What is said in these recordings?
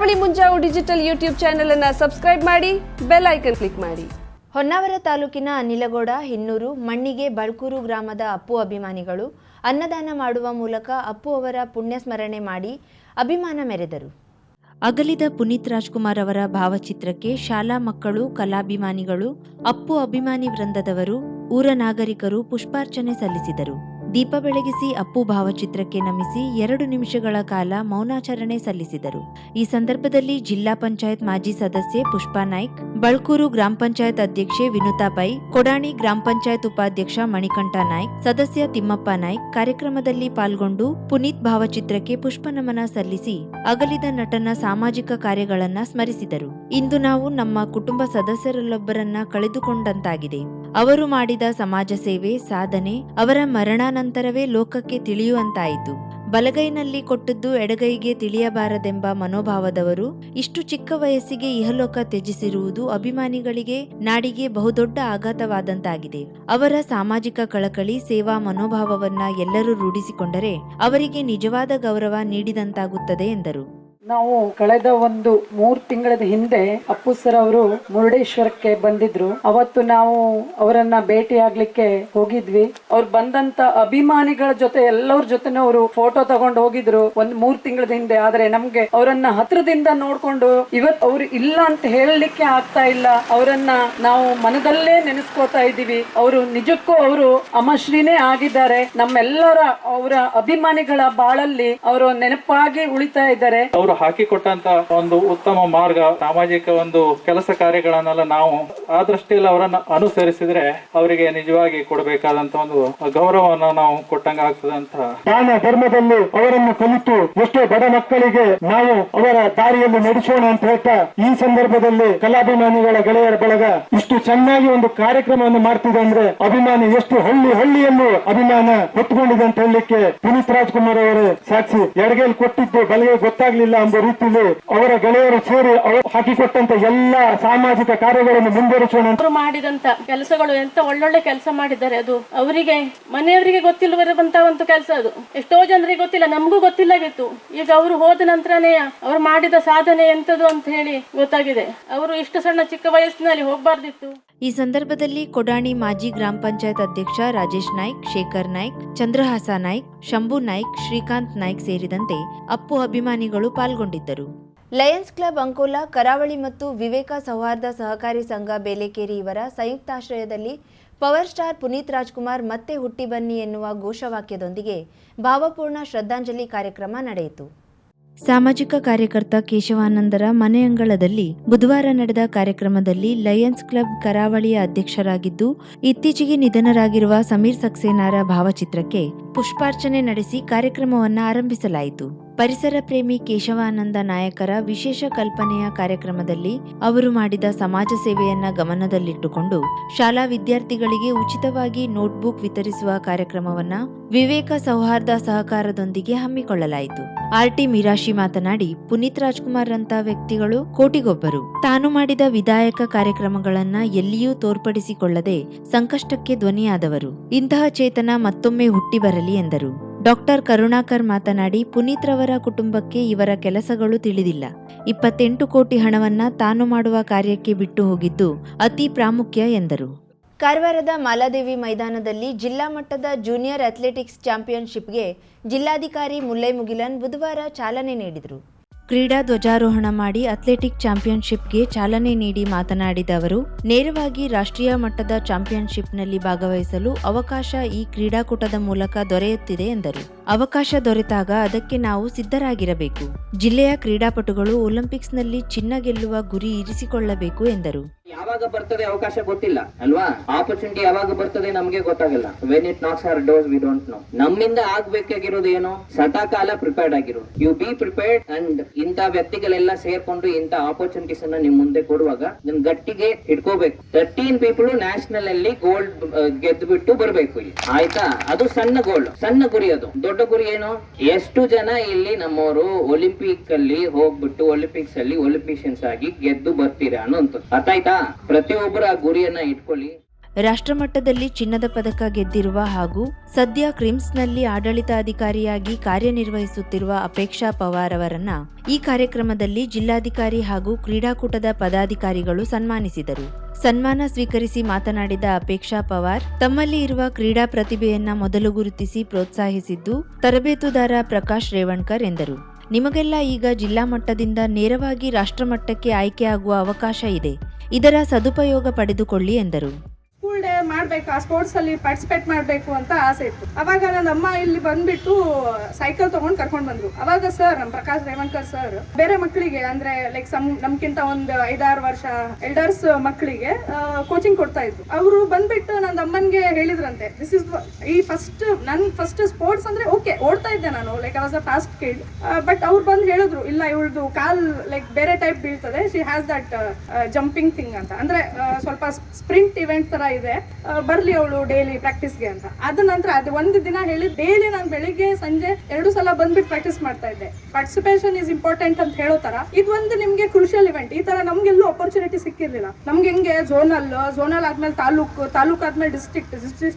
Karavali Munjavu digital YouTube channel ಅನ್ನು subscribe ಮಾಡಿ bell icon click ಮಾಡಿ. ಹೊನ್ನಾವರ ತಾಲೂಕಿನ ಅನಿಲಗೌಡ ಹಿನ್ನೂರು ಮಣ್ಣಿಗೆ ಬಳ್ಕೂರು ಗ್ರಾಮದ ಅಪ್ಪು ಅಭಿಮಾನಿಗಳು ಅನ್ನದಾನ ಮಾಡುವ ಮೂಲಕ ಅಪ್ಪು ಅವರ ಪುಣ್ಯ ಸ್ಮರಣೆ ಮಾಡಿ ಅಭಿಮಾನ ಮೆರೆದರು. ಅಗಲಿದ ಪುನೀತ್ ರಾಜ್ಕುಮಾರ್ ಅವರ ಭಾವಚಿತ್ರಕ್ಕೆ ಶಾಲಾ ಮಕ್ಕಳು ಕಲಾಭಿಮಾನಿಗಳು ಅಪ್ಪು ಅಭಿಮಾನಿ ವೃಂದದವರು ಊರ ನಾಗರಿಕರು ಪುಷ್ಪಾರ್ಚನೆ ಸಲ್ಲಿಸಿದರು. ದೀಪ ಬೆಳಗಿಸಿ ಅಪ್ಪು ಭಾವಚಿತ್ರಕ್ಕೆ ನಮಿಸಿ ಎರಡು ನಿಮಿಷಗಳ ಕಾಲ ಮೌನಾಚರಣೆ ಸಲ್ಲಿಸಿದರು. ಈ ಸಂದರ್ಭದಲ್ಲಿ ಜಿಲ್ಲಾ ಪಂಚಾಯತ್ ಮಾಜಿ ಸದಸ್ಯೆ ಪುಷ್ಪಾ ನಾಯ್ಕ್, ಬಳ್ಕೂರು ಗ್ರಾಮ ಪಂಚಾಯತ್ ಅಧ್ಯಕ್ಷೆ ವಿನುತಾ ಪೈ, ಕೊಡಾಣಿ ಗ್ರಾಮ ಪಂಚಾಯತ್ ಉಪಾಧ್ಯಕ್ಷ ಮಣಿಕಂಠ ನಾಯ್ಕ್, ಸದಸ್ಯ ತಿಮ್ಮಪ್ಪ ನಾಯ್ಕ್ ಕಾರ್ಯಕ್ರಮದಲ್ಲಿ ಪಾಲ್ಗೊಂಡು ಪುನೀತ್ ಭಾವಚಿತ್ರಕ್ಕೆ ಪುಷ್ಪ ನಮನ ಸಲ್ಲಿಸಿ ಅಗಲಿದ ನಟನ ಸಾಮಾಜಿಕ ಕಾರ್ಯಗಳನ್ನ ಸ್ಮರಿಸಿದರು. ಇಂದು ನಾವು ನಮ್ಮ ಕುಟುಂಬ ಸದಸ್ಯರಲ್ಲೊಬ್ಬರನ್ನ ಕಳೆದುಕೊಂಡಂತಾಗಿದೆ. ಅವರು ಮಾಡಿದ ಸಮಾಜ ಸೇವೆ, ಸಾಧನೆ ಅವರ ಮರಣಾನಂತರವೇ ಲೋಕಕ್ಕೆ ತಿಳಿಯುವಂತಾಯಿತು. ಬಲಗೈನಲ್ಲಿ ಕೊಟ್ಟದ್ದು ಎಡಗೈಗೆ ತಿಳಿಯಬಾರದೆಂಬ ಮನೋಭಾವದವರು, ಇಷ್ಟು ಚಿಕ್ಕ ವಯಸ್ಸಿಗೆ ಇಹಲೋಕ ತ್ಯಜಿಸಿರುವುದು ಅಭಿಮಾನಿಗಳಿಗೆ ನಾಡಿಗೆ ಬಹುದೊಡ್ಡ ಆಘಾತವಾದಂತಾಗಿದೆ. ಅವರ ಸಾಮಾಜಿಕ ಕಳಕಳಿ, ಸೇವಾ ಮನೋಭಾವವನ್ನ ಎಲ್ಲರೂ ರೂಢಿಸಿಕೊಂಡರೆ ಅವರಿಗೆ ನಿಜವಾದ ಗೌರವ ನೀಡಿದಂತಾಗುತ್ತದೆ ಎಂದರು. ನಾವು ಕಳೆದ ಒಂದು ಮೂರ್ ತಿಂಗಳ ಹಿಂದೆ ಅಪ್ಪು ಸರ್ ಅವರು ಮುರುಡೇಶ್ವರಕ್ಕೆ ಬಂದಿದ್ರು. ಅವತ್ತು ನಾವು ಅವರನ್ನ ಭೇಟಿ ಆಗ್ಲಿಕ್ಕೆ ಹೋಗಿದ್ವಿ. ಅವ್ರು ಬಂದಂತ ಅಭಿಮಾನಿಗಳ ಜೊತೆ ಎಲ್ಲರ ಜೊತೆನೂ ಅವರು ಫೋಟೋ ತಗೊಂಡು ಹೋಗಿದ್ರು. ಒಂದ್ ಮೂರ್ ತಿಂಗಳ ಹಿಂದೆ. ಆದ್ರೆ ನಮ್ಗೆ ಅವರನ್ನ ಹತ್ರದಿಂದ ನೋಡ್ಕೊಂಡು ಇವತ್ ಅವ್ರು ಇಲ್ಲ ಅಂತ ಹೇಳಲಿಕ್ಕೆ ಆಗ್ತಾ ಇಲ್ಲ. ಅವರನ್ನ ನಾವು ಮನದಲ್ಲೇ ನೆನೆಸ್ಕೋತಾ ಇದ್ದೀವಿ. ಅವರು ನಿಜಕ್ಕೂ ಅವರು ಅಮಶ್ರೀನೇ ಆಗಿದ್ದಾರೆ. ನಮ್ಮೆಲ್ಲರ ಅವರ ಅಭಿಮಾನಿಗಳ ಬಾಳಲ್ಲಿ ಅವರು ನೆನಪಾಗಿ ಉಳಿತಾ ಇದ್ದಾರೆ. ಅವರು ಹಾಕಿಕೊಟ್ಟಂತ ಒಂದು ಉತ್ತಮ ಮಾರ್ಗ, ಸಾಮಾಜಿಕ ಒಂದು ಕೆಲಸ ಕಾರ್ಯಗಳನ್ನೆಲ್ಲ ನಾವು ಆ ದೃಷ್ಟಿಯಲ್ಲಿ ಅವರನ್ನ ಅನುಸರಿಸಿದ್ರೆ ಅವರಿಗೆ ನಿಜವಾಗಿ ಕೊಡಬೇಕಾದಂತ ಒಂದು ಗೌರವವನ್ನು ನಾವು ಕೊಟ್ಟಂಗ ಆಗ್ತದೆ ಅಂತ ದಾನ ಧರ್ಮದಲ್ಲಿ ಅವರನ್ನು ಕಲಿತು ಎಷ್ಟೋ ಬಡ ಮಕ್ಕಳಿಗೆ ನಾವು ಅವರ ದಾರಿಯಲ್ಲಿ ನಡೆಸೋಣ ಅಂತ ಹೇಳ್ತಾ ಈ ಸಂದರ್ಭದಲ್ಲಿ ಕಲಾಭಿಮಾನಿಗಳ ಗೆಳೆಯರ ಬಳಗ ಇಷ್ಟು ಚೆನ್ನಾಗಿ ಒಂದು ಕಾರ್ಯಕ್ರಮವನ್ನು ಮಾಡ್ತಿದೆ ಅಂದ್ರೆ ಅಭಿಮಾನಿ ಎಷ್ಟು ಹಳ್ಳಿ ಹಳ್ಳಿಯಲ್ಲೂ ಅಭಿಮಾನ ಹೊತ್ತುಕೊಂಡಿದೆ ಅಂತ ಹೇಳಲಿಕ್ಕೆ ಪುನೀತ್ ರಾಜ್ಕುಮಾರ್ ಅವರೇ ಸಾಕ್ಷಿ. ಎಡಗೈಲಿ ಕೊಟ್ಟಿದ್ದು ಬಲಗೈ ಗೊತ್ತಾಗ್ಲಿಲ್ಲ ಎಂಬ ರೀತಿಯಲ್ಲಿ ಅವರ ಗೆಳೆಯರು ಸೇರಿ ಅವರು ಹಾಕಿಕೊಟ್ಟಂತ ಎಲ್ಲಾ ಸಾಮಾಜಿಕ ಕಾರ್ಯಗಳನ್ನು ಮುಂದುವರಿಸೋಣ ಮಾಡಿದಂತ ಕೆಲಸಗಳು ಎಂತ ಒಳ್ಳೊಳ್ಳೆ ಕೆಲಸ ಮಾಡಿದ್ದಾರೆ ಅದು. ಅವರಿಗೆ, ಮನೆಯವರಿಗೆ ಗೊತ್ತಿಲ್ಲವರಂತ ಒಂದು ಕೆಲಸ ಅದು. ಎಷ್ಟೋ ಜನರಿಗೆ ಗೊತ್ತಿಲ್ಲ, ನಮಗೂ ಗೊತ್ತಿಲ್ಲಾಗಿತ್ತು ಈಗ ಅವರು ಹೋದ ನಂತರನೇ ಅವರು ಮಾಡಿದ ಸಾಧನೆ ಎಂತದು ಅಂತ ಹೇಳಿ ಗೊತ್ತಾಗಿದೆ. ಅವರು ಇಷ್ಟು ಸಣ್ಣ ಚಿಕ್ಕ ವಯಸ್ಸಿನಲ್ಲಿ ಹೋಗ್ಬಾರ್ದಿತ್ತು. ಈ ಸಂದರ್ಭದಲ್ಲಿ ಕೊಡಾಣಿ ಮಾಜಿ ಗ್ರಾಮ ಪಂಚಾಯತ್ ಅಧ್ಯಕ್ಷ ರಾಜೇಶ್ ನಾಯ್ಕ್, ಶೇಖರ್ ನಾಯ್ಕ್, ಚಂದ್ರಹಾಸ ನಾಯ್ಕ್, ಶಂಭು ನಾಯ್ಕ್, ಶ್ರೀಕಾಂತ್ ನಾಯ್ಕ್ ಸೇರಿದಂತೆ ಅಪ್ಪು ಅಭಿಮಾನಿಗಳು ಪಾಲ್ಗೊಂಡಿದ್ದರು. ಲಯನ್ಸ್ ಕ್ಲಬ್ ಅಂಕೋಲಾ, ಕರಾವಳಿ ಮತ್ತು ವಿವೇಕ ಸೌಹಾರ್ದ ಸಹಕಾರಿ ಸಂಘ ಬೇಲೆಕೇರಿ ಇವರ ಸಂಯುಕ್ತಾಶ್ರಯದಲ್ಲಿ ಪವರ್ ಸ್ಟಾರ್ ಪುನೀತ್ ರಾಜ್ಕುಮಾರ್ ಮತ್ತೆ ಹುಟ್ಟಿ ಬನ್ನಿ ಎನ್ನುವ ಘೋಷವಾಕ್ಯದೊಂದಿಗೆ ಭಾವಪೂರ್ಣ ಶ್ರದ್ಧಾಂಜಲಿ ಕಾರ್ಯಕ್ರಮ ನಡೆಯಿತು. ಸಾಮಾಜಿಕ ಕಾರ್ಯಕರ್ತ ಕೇಶವಾನಂದರ ಮನೆ ಅಂಗಳದಲ್ಲಿ ಬುಧವಾರ ನಡೆದ ಕಾರ್ಯಕ್ರಮದಲ್ಲಿ ಲಯನ್ಸ್ ಕ್ಲಬ್ ಕರಾವಳಿಯ ಅಧ್ಯಕ್ಷರಾಗಿದ್ದು, ಇತ್ತೀಚೆಗೆ ನಿಧನರಾಗಿರುವ ಸಮೀರ್ ಸಕ್ಸೇನಾರ ಭಾವಚಿತ್ರಕ್ಕೆ ಪುಷ್ಪಾರ್ಚನೆ ನಡೆಸಿ ಕಾರ್ಯಕ್ರಮವನ್ನು ಆರಂಭಿಸಲಾಯಿತು. ಪರಿಸರ ಪ್ರೇಮಿ ಕೇಶವಾನಂದ ನಾಯಕರ ವಿಶೇಷ ಕಲ್ಪನೆಯ ಕಾರ್ಯಕ್ರಮದಲ್ಲಿ ಅವರು ಮಾಡಿದ ಸಮಾಜ ಸೇವೆಯನ್ನ ಗಮನದಲ್ಲಿಟ್ಟುಕೊಂಡು ಶಾಲಾ ವಿದ್ಯಾರ್ಥಿಗಳಿಗೆ ಉಚಿತವಾಗಿ ನೋಟ್ಬುಕ್ ವಿತರಿಸುವ ಕಾರ್ಯಕ್ರಮವನ್ನ ವಿವೇಕ ಸೌಹಾರ್ದ ಸಹಕಾರದೊಂದಿಗೆ ಹಮ್ಮಿಕೊಳ್ಳಲಾಯಿತು. ಆರ್ಟಿ ಮಿರಾಶಿ ಮಾತನಾಡಿ, ಪುನೀತ್ ರಾಜ್ಕುಮಾರ್ ಅಂತ ವ್ಯಕ್ತಿಗಳು ಕೋಟಿಗೊಬ್ಬರು. ತಾನು ಮಾಡಿದ ವಿಧಾಯಕ ಕಾರ್ಯಕ್ರಮಗಳನ್ನ ಎಲ್ಲಿಯೂ ತೋರ್ಪಡಿಸಿಕೊಳ್ಳದೆ ಸಂಕಷ್ಟಕ್ಕೆ ಧ್ವನಿಯಾದವರು. ಇಂತಹ ಚೇತನ ಮತ್ತೊಮ್ಮೆ ಹುಟ್ಟಿ ಎಂದರು. ಡಾಕ್ಟರ್ ಕರುಣಾಕರ್ ಮಾತನಾಡಿ, ಪುನೀತ್ ರವರ ಕುಟುಂಬಕ್ಕೆ ಇವರ ಕೆಲಸಗಳು ತಿಳಿದಿಲ್ಲ. ಇಪ್ಪತ್ತೆಂಟು ಕೋಟಿ ಹಣವನ್ನ ತಾನು ಮಾಡುವ ಕಾರ್ಯಕ್ಕೆ ಬಿಟ್ಟು ಹೋಗಿದ್ದು ಅತಿ ಪ್ರಾಮುಖ್ಯ ಎಂದರು. ಕಾರವಾರದ ಮಾಲಾದೇವಿ ಮೈದಾನದಲ್ಲಿ ಜಿಲ್ಲಾ ಮಟ್ಟದ ಜೂನಿಯರ್ ಅಥ್ಲೆಟಿಕ್ಸ್ ಚಾಂಪಿಯನ್ಶಿಪ್ಗೆ ಜಿಲ್ಲಾಧಿಕಾರಿ ಮುಲ್ಲೈ ಮುಗಿಲನ್ ಬುಧವಾರ ಚಾಲನೆ ನೀಡಿದರು. ಕ್ರೀಡಾ ಧ್ವಜಾರೋಹಣ ಮಾಡಿ ಅಥ್ಲೆಟಿಕ್ ಚಾಂಪಿಯನ್ಶಿಪ್ಗೆ ಚಾಲನೆ ನೀಡಿ ಮಾತನಾಡಿದ ಅವರು, ನೇರವಾಗಿ ರಾಷ್ಟ್ರೀಯ ಮಟ್ಟದ ಚಾಂಪಿಯನ್ಶಿಪ್ನಲ್ಲಿ ಭಾಗವಹಿಸಲು ಅವಕಾಶ ಈ ಕ್ರೀಡಾಕೂಟದ ಮೂಲಕ ದೊರೆಯುತ್ತಿದೆ ಎಂದರು. ಅವಕಾಶ ದೊರೆತಾಗ ಅದಕ್ಕೆ ನಾವು ಸಿದ್ಧರಾಗಿರಬೇಕು. ಜಿಲ್ಲೆಯ ಕ್ರೀಡಾಪಟುಗಳು ಒಲಿಂಪಿಕ್ಸ್ನಲ್ಲಿ ಚಿನ್ನ ಗೆಲ್ಲುವ ಗುರಿ ಇರಿಸಿಕೊಳ್ಳಬೇಕು ಎಂದರು. ಯಾವಾಗ ಬರ್ತದೆ ಅವಕಾಶ ಗೊತ್ತಿಲ್ಲ, ಅಲ್ವಾ? ಆಪರ್ಚುನಿಟಿ ಯಾವಾಗ ಬರ್ತದೆ ನಮ್ಗೆ ಗೊತ್ತಾಗಲ್ಲ. When it knots or dose we don't know ನಮ್ಮಿಂದ ಆಗ್ಬೇಕಾಗಿರೋದು ಏನು? ಸದಾಕಾಲ ಪ್ರಿಪೇರ್ಡ್ ಆಗಿರೋದು ಯು ಬಿ ಪ್ರಿಪೇರ್ಡ್ ಅಂಡ್ ಇಂಥ ವ್ಯಕ್ತಿಗಳೆಲ್ಲ ಸೇರ್ಕೊಂಡು ಇಂಥ ಆಪರ್ಚುನಿಟೀಸ್ ಅನ್ನ ನಿಮ್ ಮುಂದೆ ಕೊಡುವಾಗ ನಿಮ್ ಗಟ್ಟಿಗೆ ಇಟ್ಕೋಬೇಕು ತರ್ಟೀನ್ ಪೀಪಲ್ ನ್ಯಾಷನಲ್ ಅಲ್ಲಿ ಗೋಲ್ಡ್ ಗೆದ್ದು ಬಿಟ್ಟು ಬರ್ಬೇಕು ಇಲ್ಲಿ. ಆಯ್ತಾ? ಅದು ಸಣ್ಣ ಗೋಲ್ಡ್ ಸಣ್ಣ ಗುರಿ ಅದು. ದೊಡ್ಡ ಗುರಿ ಏನು? ಎಷ್ಟು ಜನ ಇಲ್ಲಿ ನಮ್ಮವರು ಒಲಿಂಪಿಕ್ ಅಲ್ಲಿ ಹೋಗ್ಬಿಟ್ಟು ಒಲಿಂಪಿಕ್ಸ್ ಅಲ್ಲಿ ಒಲಿಂಪಿಷಿಯನ್ಸ್ ಆಗಿ ಗೆದ್ದು ಬರ್ತೀರಾ ಅನ್ನೋ ಅರ್ಥ ಅರ್ಥಾಯ್ತಾ? ಪ್ರತಿಯೊಬ್ಬರು ಆ ಗುರಿಯನ್ನ ಇಟ್ಕೊಳ್ಳಿ. ರಾಷ್ಟ್ರಮಟ್ಟದಲ್ಲಿ ಚಿನ್ನದ ಪದಕ ಗೆದ್ದಿರುವ ಹಾಗೂ ಸದ್ಯ ಕ್ರಿಮ್ಸ್ನಲ್ಲಿ ಆಡಳಿತಾಧಿಕಾರಿಯಾಗಿ ಕಾರ್ಯನಿರ್ವಹಿಸುತ್ತಿರುವ ಅಪೇಕ್ಷಾ ಪವಾರ್ ಅವರನ್ನ ಈ ಕಾರ್ಯಕ್ರಮದಲ್ಲಿ ಜಿಲ್ಲಾಧಿಕಾರಿ ಹಾಗೂ ಕ್ರೀಡಾಕೂಟದ ಪದಾಧಿಕಾರಿಗಳು ಸನ್ಮಾನಿಸಿದರು. ಸನ್ಮಾನ ಸ್ವೀಕರಿಸಿ ಮಾತನಾಡಿದ ಅಪೇಕ್ಷಾ ಪವಾರ್, ತಮ್ಮಲ್ಲಿ ಇರುವ ಕ್ರೀಡಾ ಪ್ರತಿಭೆಯನ್ನ ಮೊದಲು ಗುರುತಿಸಿ ಪ್ರೋತ್ಸಾಹಿಸಿದ್ದು ತರಬೇತುದಾರ ಪ್ರಕಾಶ್ ರೇವಣ್ಕರ್ ಎಂದರು. ನಿಮಗೆಲ್ಲ ಈಗ ಜಿಲ್ಲಾ ಮಟ್ಟದಿಂದ ನೇರವಾಗಿ ರಾಷ್ಟ್ರಮಟ್ಟಕ್ಕೆ ಆಯ್ಕೆಯಾಗುವ ಅವಕಾಶ ಇದೆ. ಇದರ ಸದುಪಯೋಗ ಪಡೆದುಕೊಳ್ಳಿ ಎಂದರು. ಮಾಡ್ಬೇಕು, ಆ ಸ್ಪೋರ್ಟ್ಸ್ ಅಲ್ಲಿ ಪಾರ್ಟಿಸಿಪೇಟ್ ಮಾಡಬೇಕು ಅಂತ ಆಸೆ ಇತ್ತು. ಅವಾಗ ನನ್ನ ಅಮ್ಮ ಇಲ್ಲಿ ಬಂದ್ಬಿಟ್ಟು ಸೈಕಲ್ ತಗೊಂಡ್ ಕರ್ಕೊಂಡು ಬಂದ್ರು. ಅವಾಗ ಸರ್ ನಮ್ ಪ್ರಕಾಶ್ ರೇವಣ್ಕರ್ ಸರ್ ಬೇರೆ ಮಕ್ಕಳಿಗೆ, ಅಂದ್ರೆ ಲೈಕ್ ಸಮ್ ನಮ್ಗಿಂತ ಒಂದು ಐದಾರು ವರ್ಷ ಎಲ್ಡರ್ಸ್ ಮಕ್ಕಳಿಗೆ ಕೋಚಿಂಗ್ ಕೊಡ್ತಾ ಇದ್ರು. ಅವರು ಬಂದ್ಬಿಟ್ಟು ನನ್ನ ಅಮ್ಮನ್ಗೆ ಹೇಳಿದ್ರಂತೆ ದಿಸ್ ಇಸ್ ಈ ಫಸ್ಟ್ ನನ್ ಫಸ್ಟ್ ಸ್ಪೋರ್ಟ್ಸ್ ಅಂದ್ರೆ ಓಕೆ ಓಡ್ತಾ ಇದ್ದೆ ನಾನು like was a fast kid but ಅವ್ರು ಬಂದು ಹೇಳಿದ್ರು, ಇಲ್ಲ, ಇವಳದು ಕಾಲ್ ಲೈಕ್ ಬೇರೆ ಟೈಪ್ ಬೀಳ್ತದೆ she has that jumping thing ಅಂತ. ಅಂದ್ರೆ ಸ್ವಲ್ಪ ಸ್ಪ್ರಿಂಟ್ ಇವೆಂಟ್ ತರ ಇದೆ. ಬರ್ಲಿ ಅವಳು ಡೈಲಿ ಪ್ರಾಕ್ಟೀಸ್ಗೆ ಅಂತ. ಅದ ನಂತರ ಅದು ಒಂದು ದಿನ ಹೇಳಿ ಡೈಲಿ ನಾನು ಬೆಳಿಗ್ಗೆ, ಸಂಜೆ ಎರಡು ಸಲ ಬಂದ್ಬಿಟ್ಟು ಪ್ರಾಕ್ಟೀಸ್ ಮಾಡ್ತಾ ಇದ್ದೆ. ಪಾರ್ಟಿಸಿಪೇಷನ್ ಇಸ್ ಇಂಪಾರ್ಟೆಂಟ್ ಅಂತ ಹೇಳೋ ತರ. ಇದೊಂದು ನಿಮ್ಗೆ ಕ್ರೂಷಿಯಲ್ ಇವೆಂಟ್ ಈ ತರ ನಮ್ಗೆಲ್ಲೂ ಅಪರ್ಚುನಿಟಿ ಸಿಕ್ಕಿರ್ಲಿಲ್ಲ. ನಮ್ಗೆ ಹೆಂಗೆ ಝೋನಲ್ ಝೋನಲ್ ಆದ್ಮೇಲೆ ತಾಲೂಕು ತಾಲೂಕು ಆದ್ಮೇಲೆ ಡಿಸ್ಟ್ರಿಕ್ಟ್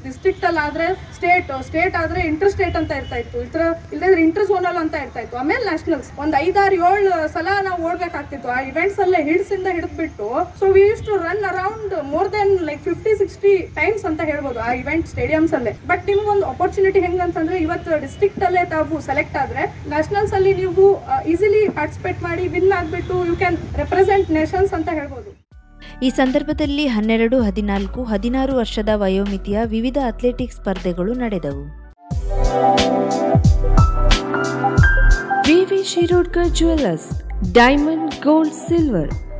ಡಿಸ್ಟ್ರಿಕ್ಟ್ ಅಲ್ಲಿ ಆದ್ರೆ ಸ್ಟೇಟ್ ಸ್ಟೇಟ್ ಆದ್ರೆ ಇಂಟರ್ ಸ್ಟೇಟ್ ಅಂತ ಇರ್ತಾ ಇತ್ತು. ಇತರ ಇಲ್ಲದ್ರೆ ಇಂಟರ್ ಝೋನಲ್ ಅಂತ ಇರ್ತಾ ಇತ್ತು. ಆಮೇಲೆ ನ್ಯಾಷನಲ್ಸ್ ಒಂದ್ ಐದಾರು ಏಳು ಸಲ ನಾವು ಓಡ್ಬೇಕಾಗ್ತಿತ್ತು. ಆ ಇವೆಂಟ್ಸ್ ಅಲ್ಲೇ ಹಿಡ್ಸಿಂದ ಹಿಡಿದ್ಬಿಟ್ಟು so we use to run around more then like fifty sixty times ಅಂತ ಹೇಳ್ಬೋದು ಆ ಇವೆಂಟ್ ಸ್ಟೇಡಿಯಮ್ಸ್ ಅಲ್ಲೇ ಬಟ್ ನಿಮ್ಗೊಂದು ಅಪರ್ಚುನಿಟಿ ಹೆಂಗಂತಂದ್ರೆ ಇವತ್ತು ಡಿಸ್ಟ್ರಿಕ್ಟ್ ಅಲ್ಲೇ ತಾವು ಸೆಲೆಕ್ಟ್ ಆದ್ರೆ ನ್ಯಾಷನಲ್ಸ್ ಅಲ್ಲಿ ನೀವು ಈಸಿಲಿ ಪಾರ್ಟಿಸಿಪೇಟ್ ಮಾಡಿ ವಿನ್ ಆಗ್ಬಿಟ್ಟು ಯು ಕ್ಯಾನ್ ರೆಪ್ರೆಸೆಂಟ್ ನೇಷನ್ಸ್ ಅಂತ ಹೇಳ್ಬೋದು. ಈ ಸಂದರ್ಭದಲ್ಲಿ ಹನ್ನೆರಡು ಹದಿನಾಲ್ಕು ಹದಿನಾರು ವರ್ಷದ ವಯೋಮಿತಿಯ ವಿವಿಧ ಅಥ್ಲೆಟಿಕ್ಸ್ ಸ್ಪರ್ಧೆಗಳು ನಡೆದವು. VV Shirodkar jewellers diamond gold silver.